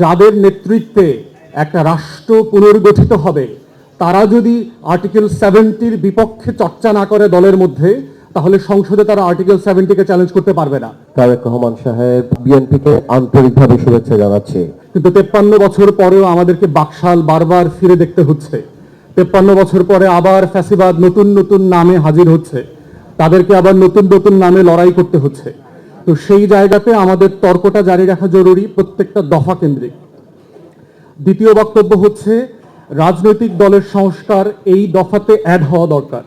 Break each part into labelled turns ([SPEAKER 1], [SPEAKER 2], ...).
[SPEAKER 1] যাদের নেতৃত্বে একটা রাষ্ট্র পুনর্গঠিত হবে তারা যদি আর্টিকেল সেভেন্টির বিপক্ষে চর্চা না করে দলের মধ্যে তাহলে সংসদে তারা আর্টিকেল সেভেন্টিকে চ্যালেঞ্জ করতে পারবে না।
[SPEAKER 2] তারেক রহমান সাহেব বিএনপিকে আন্তরিকভাবে শুভেচ্ছা জানাচ্ছি।
[SPEAKER 1] কিন্তু তেপ্পান্ন বছর পরেও আমাদেরকে বাকশাল বারবার ফিরে দেখতে হচ্ছে। তেপ্পান্ন বছর পরে আবার ফ্যাসিবাদ নতুন নতুন নামে হাজির হচ্ছে। তাদেরকে আবার নতুন নতুন নামে লড়াই করতে হচ্ছে। তো সেই জায়গাতে আমাদের তর্কটা জারি রাখা জরুরি, প্রত্যেকটা দফা কেন্দ্রিক। দ্বিতীয় বক্তব্য হচ্ছে, রাজনৈতিক দলের সংস্কার এই দফাতে অ্যাড হওয়া দরকার।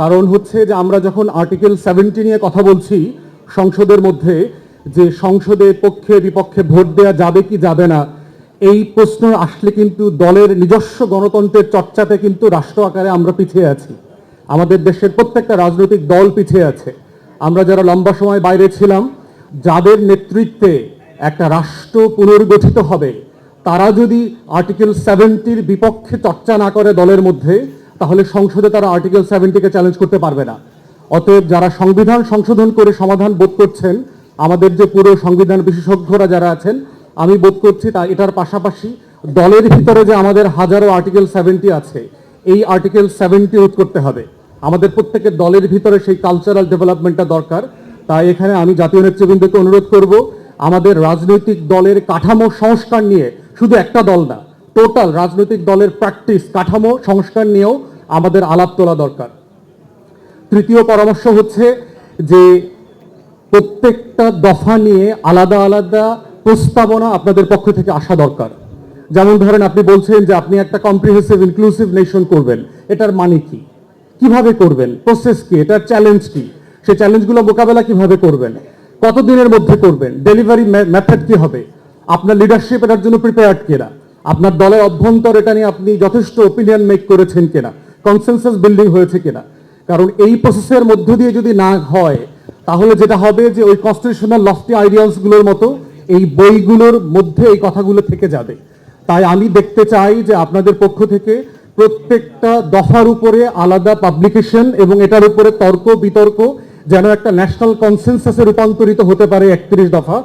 [SPEAKER 1] কারণ হচ্ছে যে আমরা যখন আর্টিকেল সেভেন্টি নিয়ে কথা বলছি, সংসদের মধ্যে যে সংসদে পক্ষে বিপক্ষে ভোট দেওয়া যাবে কি যাবে না, এই প্রশ্ন আসলে কিন্তু দলের নিজস্ব গণতন্ত্রের চর্চাতে কিন্তু রাষ্ট্র আকারে আমরা পিছিয়ে আছি। আমাদের দেশের প্রত্যেকটা রাজনৈতিক দল পিছিয়ে আছে। আমরা যারা লম্বা সময় বাইরে ছিলাম যাদের নেতৃত্বে একটা রাষ্ট্র পুনর্গঠিত হবে, তারা যদি আর্টিকেল সেভেন্টির বিপক্ষে চর্চা না করে দলের মধ্যে, তাহলে সংসদে তারা আর্টিকেল সেভেন্টিকে চ্যালেঞ্জ করতে পারবে না। অতএব যারা সংবিধান সংশোধন করে সমাধান বোধ করছেন, আমাদের যে পুরো সংবিধান বিশেষজ্ঞরা যারা আছেন, আমি বোধ করছি তা এটার পাশাপাশি দলের ভিতরে যে আমাদের হাজারো আর্টিকেল সেভেন্টি আছে, এই আর্টিকেল সেভেন্টি রোধ করতে হবে। আমাদের প্রত্যেকের দলের ভিতরে সেই কালচারাল ডেভেলপমেন্টটা দরকার। তাই এখানে আমি জাতীয় নেতৃবৃন্দকে অনুরোধ করব, আমাদের রাজনৈতিক দলের কাঠামো সংস্কার নিয়ে শুধু একটা দল না, টোটাল রাজনৈতিক দলের প্র্যাকটিস, কাঠামো সংস্কার নিয়েও আমাদের আলাপ তোলা দরকার। তৃতীয় পরামর্শ হচ্ছে যে প্রত্যেকটা দফা নিয়ে আলাদা আলাদা প্রস্তাবনা আপনাদের পক্ষ থেকে আসা দরকার। যেমন ধরেন আপনি বলছেন যে আপনি একটা কম্প্রিহেন্সিভ ইনক্লুসিভ নেশন করবেন, এটার মানে কি? কীভাবে করবেন? প্রসেস কি? এটার চ্যালেঞ্জ কি? সেই চ্যালেঞ্জগুলো মোকাবেলা কীভাবে করবেন? কতদিনের মধ্যে করবেন? ডেলিভারি মেথড কি হবে? আপনার লিডারশিপ এটার জন্য প্রিপেয়ার্ড কিনা? আপনার দলের অভ্যন্তর এটা নিয়ে আপনি যথেষ্ট ওপিনিয়ন মেক করেছেন কিনা? কনসেনসাস বিল্ডিং হয়েছে কিনা? কারণ এই প্রসেসের মধ্য দিয়ে যদি না হয়, তাহলে যেটা হবে যে ওই কনস্টিটিউশনাল লফটি আইডিয়ালসগুলোর মতো এই বইগুলোর মধ্যে এই কথাগুলো থেকে যাবে। তাই আমি দেখতে চাই যে আপনাদের পক্ষ থেকে প্রত্যেকটা দফার উপরে আলাদা পাবলিকেশন এবং এটার উপরে তর্ক, বিতর্ক যেন একটা ন্যাশনাল কনসেনসাসে রূপান্তরিত হতে পারে একত্রিশ দফা।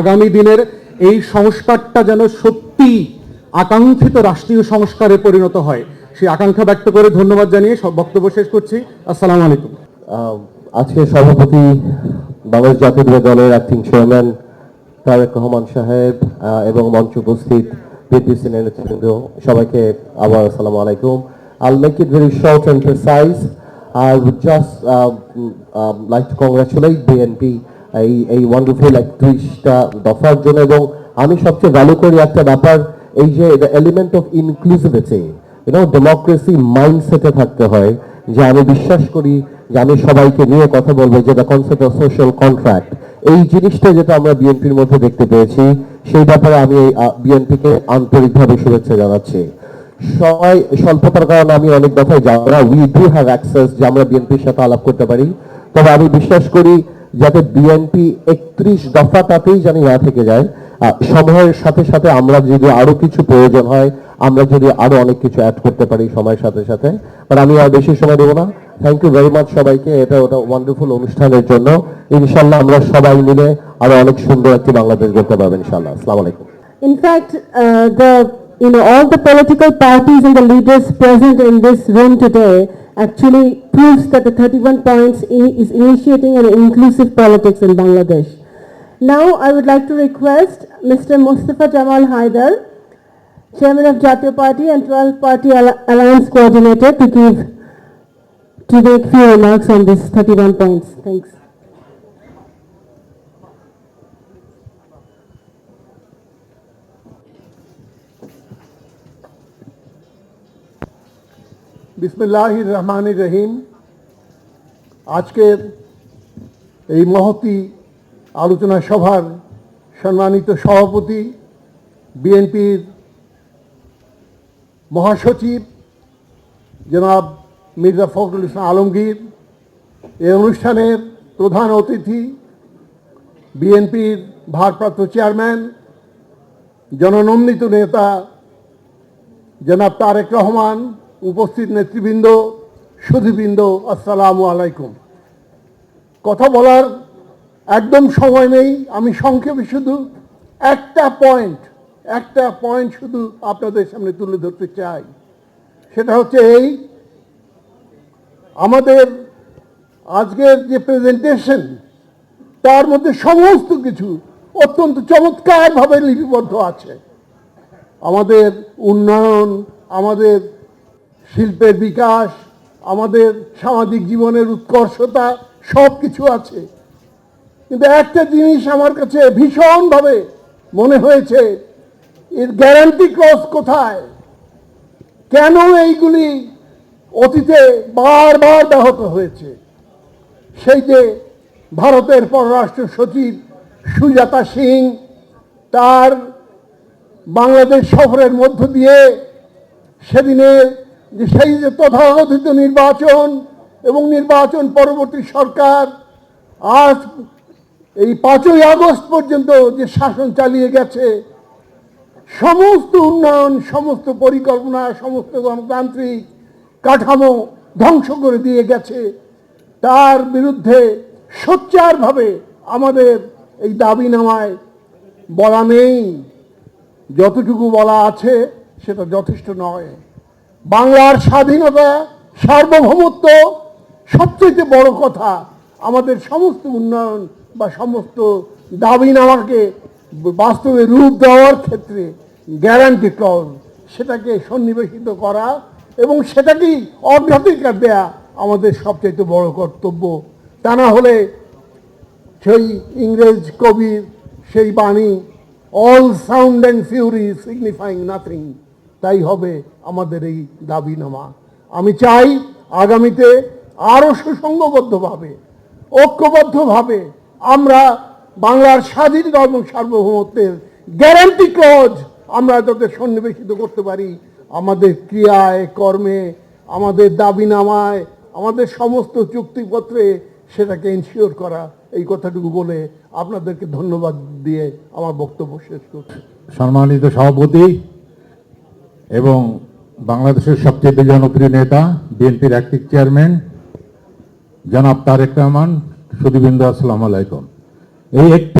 [SPEAKER 1] আগামী দিনের এই সংস্কারটা যেন সত্যি আকাঙ্ক্ষিত রাষ্ট্রীয় সংস্কারে পরিণত হয়। সেই আকাঙ্ক্ষা ব্যক্ত করে ধন্যবাদ জানিয়ে সব বক্তব্য শেষ করছি। আসসালামু আলাইকুম।
[SPEAKER 2] আজকে সভাপতি বাংলাদেশ জাতীয় দলের অ্যাক্টিং চেয়ারম্যান তারেক রহমান সাহেব এবং মঞ্চ উপস্থিত বিএনপি নেতৃবৃন্দ, সবাইকে আবার আসসালামু আলাইকুম। I'll make it very short and precise I would just mm, um, like to congratulate BNP এই এই ওয়ান্ডারফুল একত্রিশটা দফার জন্য এবং আমি সবচেয়ে ভ্যালু করি একটা ব্যাপার এই যে element of inclusivity you know democracy মাইন্ডসেটে থাকতে হয় যে আমি বিশ্বাস করি যে আমি সবাইকে নিয়ে কথা বলব যে the concept of social contract এই জিনিসটা যেটা আমরা বিএনপির মধ্যে দেখতে পেয়েছি সেই ব্যাপারে আমি বিএনপিকে আন্তরিকভাবে শুভেচ্ছা জানাচ্ছি। সবাই স্বল্পতার কারণে আমি অনেক কথায় যাব না। উই ডু হ্যাভ অ্যাক্সেস যে আমরা বিএনপির সাথে আলাপ করতে পারি। তবে আমি বিশ্বাস করি যাতে বিএনপি একত্রিশ দফা তাতেই জানি না থেকে যায়। সময়ের সাথে সাথে আমরা যদি আরও কিছু প্রয়োজন হয় আমরা যদি আরও অনেক কিছু অ্যাড করতে পারি সময়ের সাথে সাথে। বাট আমি আর বেশি সময় দেবো না। থ্যাংক ইউ ভেরি মাচ সবাইকে। এটা ওটা ওয়ান্ডারফুল অনুষ্ঠানের জন্য। ইনশাল্লাহ আমরা সবাই মিলে আরও অনেক সুন্দর একটি বাংলাদেশ গড়তে পারব ইনশাল্লাহ আসসালামু আলাইকুম।
[SPEAKER 3] Uh, the, you know, all the political parties and the leaders present in this room today actually proves that the 31 points is initiating an inclusive politics in Bangladesh. Now, I would like to request Mr. Mustafa Jamal Haider, Chairman of Jatiya Party and 12 Party Al- Alliance Coordinator to give, to make few remarks on this 31 points. Thanks.
[SPEAKER 4] বিসমিল্লাহ রহমান রহিম। আজকের এই মহতি আলোচনা সভার সম্মানিত সভাপতি, বিএনপির মহাসচিব জনাব মির্জা ফখরুল ইসলাম আলমগীর, এই অনুষ্ঠানের প্রধান অতিথি বিএনপির ভারপ্রাপ্ত চেয়ারম্যান, জননন্দিত নেতা জনাব তারেক রহমান উপস্থিত নেতৃবৃন্দ সুধীবৃন্দ আসসালামু আলাইকুম। কথা বলার একদম সময় নেই, আমি সংক্ষেপে শুধু একটা পয়েন্ট একটা পয়েন্ট শুধু আপনাদের সামনে তুলে ধরতে চাই। সেটা হচ্ছে এই, আমাদের আজকের যে প্রেজেন্টেশন তার মধ্যে সমস্ত কিছু অত্যন্ত চমৎকারভাবে লিপিবদ্ধ আছে। আমাদের উন্নয়ন, আমাদের শিল্পের বিকাশ, আমাদের সামাজিক জীবনের উৎকর্ষতা সব কিছু আছে। কিন্তু একটা জিনিস আমার কাছে ভীষণভাবে মনে হয়েছে, এর গ্যারান্টি ক্লস কোথায়? কেন এইগুলি অতীতে বারবার ব্যাহত হয়েছে? সেই যে ভারতের পররাষ্ট্র সচিব সুজাতা সিং, তার বাংলাদেশ সফরের মধ্য দিয়ে সেদিনে যে সেই যে তথাকথিত নির্বাচন এবং নির্বাচন পরবর্তী সরকার, আজ এই পাঁচই আগস্ট পর্যন্ত যে শাসন চালিয়ে গেছে, সমস্ত উন্নয়ন, সমস্ত পরিকল্পনা, সমস্ত গণতান্ত্রিক কাঠামো ধ্বংস করে দিয়ে গেছে। তার বিরুদ্ধে সোচ্চারভাবে আমাদের এই দাবি নামায় বলা নেই। যতটুকু বলা আছে, সেটা যথেষ্ট নয়। বাংলার স্বাধীনতা, সার্বভৌমত্ব সবচেয়ে বড় কথা আমাদের সমস্ত উন্নয়ন বা সমস্ত দাবিনামাকে বাস্তবে রূপ দেওয়ার ক্ষেত্রে গ্যারান্টি ক্লজ সেটাকে সন্নিবেশিত করা এবং সেটাকেই অগ্রাধিকার দেয়া আমাদের সবচেয়ে বড় কর্তব্য। তা না হলে সেই ইংরেজ কবির সেই বাণী all sound and fury signifying nothing তাই হবে আমাদের এই দাবিনামা আমি চাই আগামীতে আরও সুসংঘবদ্ধভাবে, ঐক্যবদ্ধভাবে আমরা বাংলার স্বাধীনতা এবং সার্বভৌমত্বের গ্যারান্টি ক্লজ আমরা যাতে সন্নিবেশিত করতে পারি। আমাদের ক্রিয়ায়, কর্মে, আমাদের দাবিনামায় আমাদের সমস্ত চুক্তিপত্রে সেটাকে ইনশিওর করা, এই কথাটুকু বলে আপনাদেরকে ধন্যবাদ দিয়ে আমার বক্তব্য শেষ করছি।
[SPEAKER 5] সম্মানিত সভাপতি এবং বাংলাদেশের সবচেয়ে জনপ্রিয় নেতা, বিএনপির অ্যাক্টিভ চেয়ারম্যান জনাব তারেক রহমান সুদীবিন্দু আসসালাম আলাইকুম। এই একটি